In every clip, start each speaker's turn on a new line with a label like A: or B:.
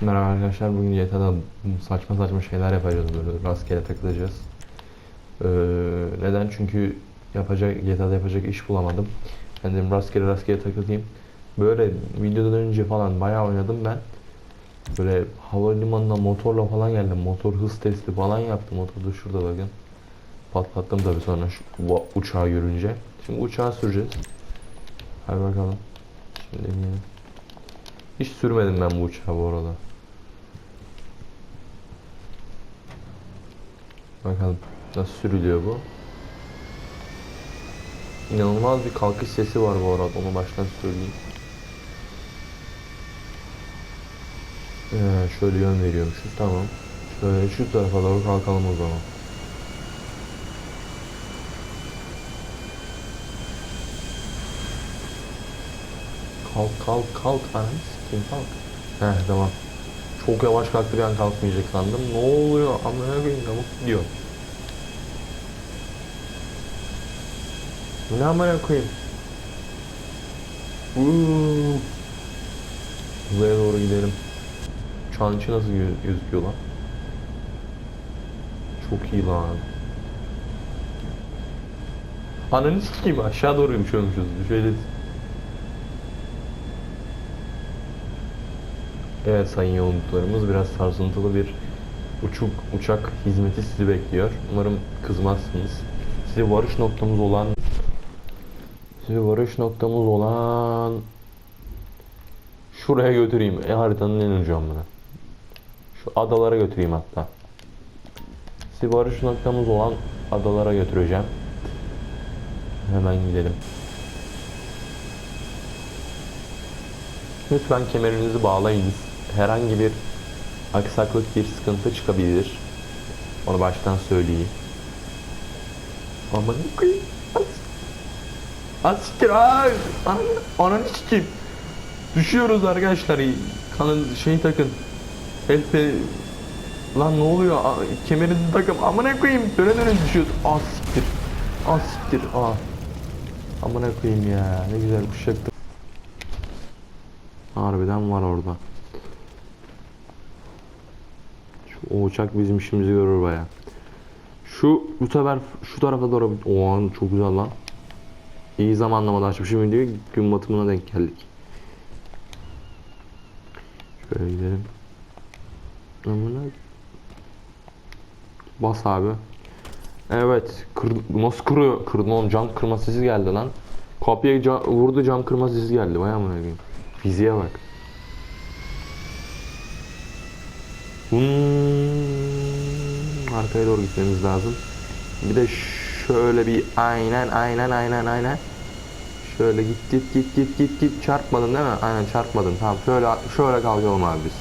A: Merhaba arkadaşlar bugün GTA'da saçma saçma şeyler yapacağız böyle rastgele takılacağız. Ee, neden? Çünkü yapacak GTA'da yapacak iş bulamadım. Ben dedim rastgele rastgele takılayım. Böyle videodan önce falan bayağı oynadım ben. Böyle havalimanına motorla falan geldim. Motor hız testi falan yaptım. Motor da şurada bakın. Patlattım tabii sonra şu uçağı görünce. Şimdi uçağı süreceğiz. Hadi bakalım. Şimdi deneyelim. Hiç sürmedim ben bu uçağı bu arada. Bakalım nasıl sürülüyor bu. İnanılmaz bir kalkış sesi var bu arada onu baştan söyleyeyim. Ee, şöyle yön veriyormuşuz tamam. Şöyle şu tarafa doğru kalkalım o zaman. Kalk kalk kalk ananı sikeyim kalk. Heh tamam. Çok yavaş kalktı an kalkmayacak sandım. Ne oluyor? Amına koyayım yamuk gidiyor. Ne amına koyayım? Uuu. Uzaya doğru gidelim. İçi nasıl gö- gözüküyor lan? Çok iyi lan. Ananı sikeyim aşağı doğru uçuyormuşuz. Düşeceğiz. Evet sayın yolcularımız biraz sarsıntılı bir uçuk uçak hizmeti sizi bekliyor. Umarım kızmazsınız. Sizi varış noktamız olan sizi varış noktamız olan şuraya götüreyim. E haritanın en ucu amına. Şu adalara götüreyim hatta. Sizi varış noktamız olan adalara götüreceğim. Hemen gidelim. Lütfen kemerinizi bağlayınız. Herhangi bir aksaklık, bir sıkıntı çıkabilir. Onu baştan söyleyeyim. Aman koyayım. Asiktir ay. Ananı, sikeyim. Düşüyoruz arkadaşlar. Kanın şey takın. El pe... Lan ne oluyor? Aa, Kemerinizi takın. Amına koyayım. Döne döne düşüyoruz. Ah siktir. Ah siktir. Ah. Koyayım ya. Ne güzel kuşaktı. Harbiden var orada. Şu, o uçak bizim işimizi görür baya. Şu bu sefer şu tarafa doğru o an çok güzel lan. İyi zamanlamada açmışım videoyu. Gün batımına denk geldik. Şöyle gidelim. Amına. Bas abi. Evet. Kır, nasıl kırıyor? Kırdın oğlum cam kırma sesi geldi lan. Kapıya cam, vurdu cam kırma sesi geldi. Vay amına koyayım. Fiziğe bak. Hmm, arkaya doğru gitmemiz lazım. Bir de şöyle bir aynen aynen aynen aynen. Şöyle git git git git git git çarpmadın değil mi? Aynen çarpmadın. Tamam şöyle şöyle kalkalım abi biz.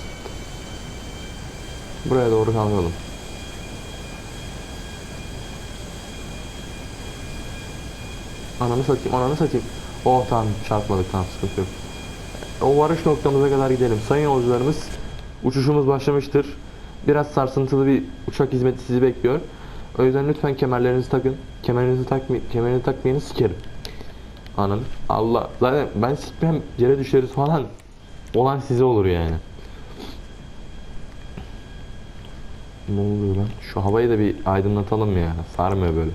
A: Buraya doğru kalkalım. Ananı satayım, ananı satayım. Oh tamam çarpmadık tamam sıkıntı yok. O varış noktamıza kadar gidelim. Sayın yolcularımız uçuşumuz başlamıştır. Biraz sarsıntılı bir uçak hizmeti sizi bekliyor. O yüzden lütfen kemerlerinizi takın. Kemerinizi takmayın, kemerini takmayın sikerim. Anın. Allah. Zaten ben sikmem yere düşeriz falan. Olan size olur yani. Ne oluyor lan? Şu havayı da bir aydınlatalım ya. Sarmıyor böyle.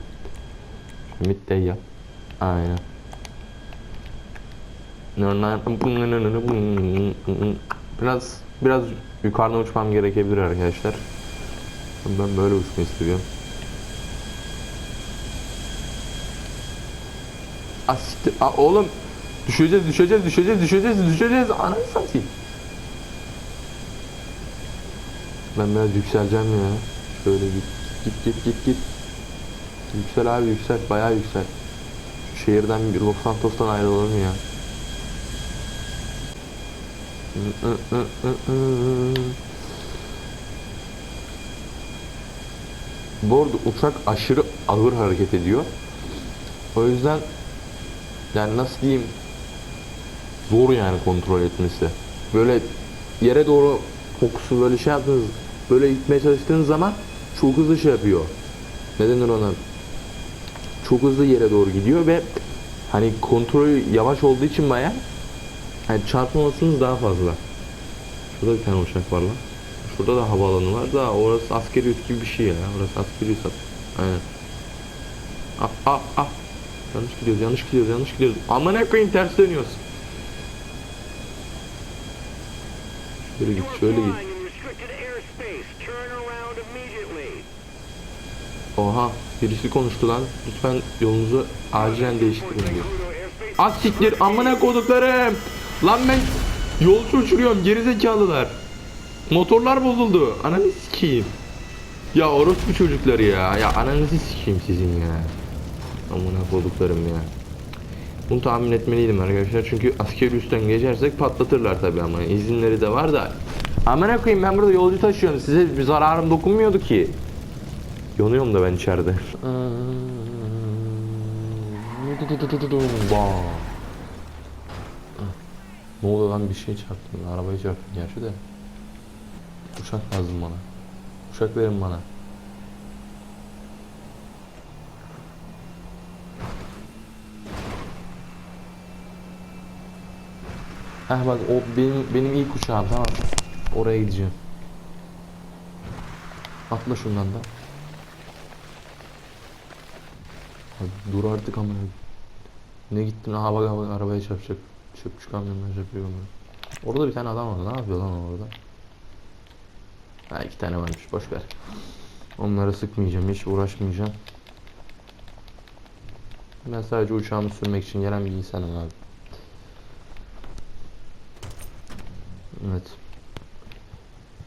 A: Şu midday yap. Aynen. Biraz biraz yukarıdan uçmam gerekebilir arkadaşlar. Ben böyle uçmayı istiyorum. Asiktir. Aa, oğlum düşeceğiz, düşeceğiz, düşeceğiz, düşeceğiz, düşeceğiz. Ananı satayım. Ben biraz yükseleceğim ya. Şöyle git, git, git, git, git. Yüksel abi yüksel, bayağı yüksel. Şu şehirden bir Los Santos'tan ayrılalım ya. Bu arada uçak aşırı ağır hareket ediyor. O yüzden yani nasıl diyeyim zor yani kontrol etmesi. Böyle yere doğru fokusu böyle şey yaptınız böyle gitmeye çalıştığınız zaman çok hızlı şey yapıyor. Ne denir ona? Çok hızlı yere doğru gidiyor ve hani kontrolü yavaş olduğu için baya yani çarpma olasılığınız daha fazla. Şurada bir tane uçak var lan. Şurada da havaalanı var da orası askeri üs gibi bir şey ya. Orası askeri üs. Aynen. Ah ah ah. Yanlış gidiyoruz, yanlış gidiyoruz, yanlış gidiyoruz. Aman koyayım ters dönüyoruz. Şöyle git, şöyle git. Oha, birisi konuştu lan. Lütfen yolunuzu acilen değiştirin diyor. Az siktir amına koduklarım. Lan ben yolcu uçuruyorum gerizekalılar. Motorlar bozuldu. Ananı sikeyim. Ya orospu çocukları ya. Ya ananızı sikeyim sizin ya. Amına koduklarım ya. Bunu tahmin etmeliydim arkadaşlar çünkü askeri üstten geçersek patlatırlar tabi ama izinleri de var da. Amına koyayım ben burada yolcu taşıyorum size bir zararım dokunmuyordu ki. Yanıyorum da ben içeride. Bam. Ne oluyor lan bir şey çarptım. Arabayı çarptım gerçi de. Uçak lazım bana. Uçak verin bana. Heh bak o benim benim ilk uçağım tamam. Oraya gideceğim. Atla şundan da. Abi dur artık ama. Ne gittin? Aha bak bak arabaya çarpacak. Çöpçü kamyonuna çarpıyor bunu. Orada bir tane adam var. Ne yapıyor lan orada? Ha iki tane varmış. Boş ver. Onları sıkmayacağım. Hiç uğraşmayacağım. Ben sadece uçağımı sürmek için gelen bir insanım abi. Evet.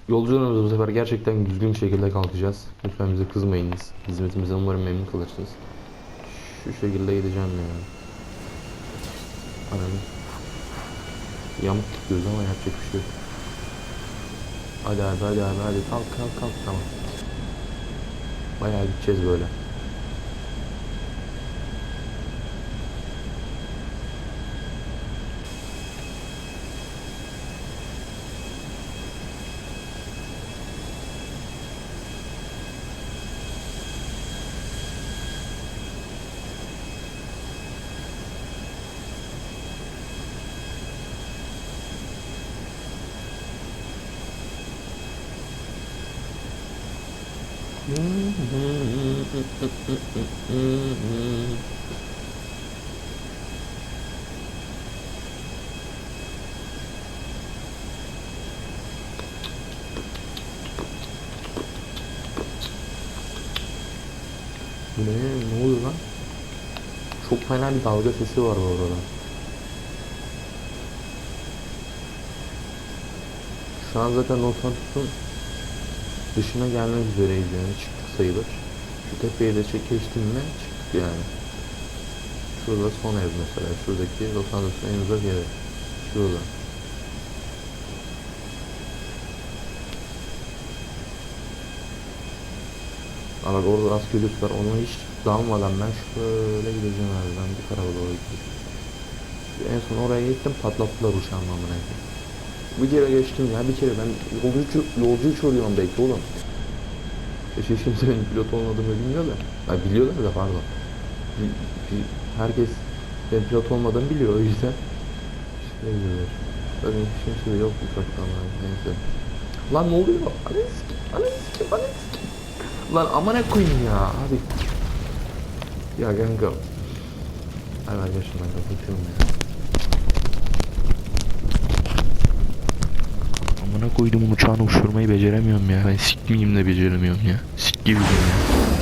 A: Yolcularımız bu sefer gerçekten düzgün bir şekilde kalkacağız. Lütfen bize kızmayınız. Hizmetimizden umarım memnun kalırsınız. Şu şekilde gideceğim yani. Anladım. Yamuk gidiyoruz ama yapacak bir şey yok. Hadi hadi hadi hadi hadi kalk kalk kalk tamam. Bayağı gideceğiz böyle. Ne? Ne oluyor lan? Çok fena bir dalga sesi var bu arada. Şu an zaten Los Santos'un dışına gelmek üzereyiz yani çıktık sayılır. Şu tepeyi de çek geçtim mi çıktık yani. Şurada son ev mesela. Şuradaki Los Santos'un en uzak evi. Şurada. Bak orada askeri üs var. Onu hiç dalmadan ben şöyle gideceğim abi. Ben bu tarafa doğru gideceğim. En son oraya gittim patlattılar uçağımı amına koyayım. Bir kere geçtim ya bir kere ben yolcu, yolcu uçuruyorum belki oğlum. E şey şimdi benim pilot olmadığımı bilmiyor da. Ha, biliyorlar da pardon. Bir- bir- herkes benim pilot olmadığımı biliyor o yüzden. Şey diyorlar. Zaten kimse de yok uçaktan lan neyse. Lan ne oluyor? Ananı sikeyim, ananı sikeyim, ananı sikeyim. Lan amına koyayım ya abi. Ya kanka. Ay ver yaşından kapatıyorum ya. Amına koyduğumun uçağını uçurmayı beceremiyorum ya. Ben sikmeyeyim de beceremiyorum ya. Sik gibi ya.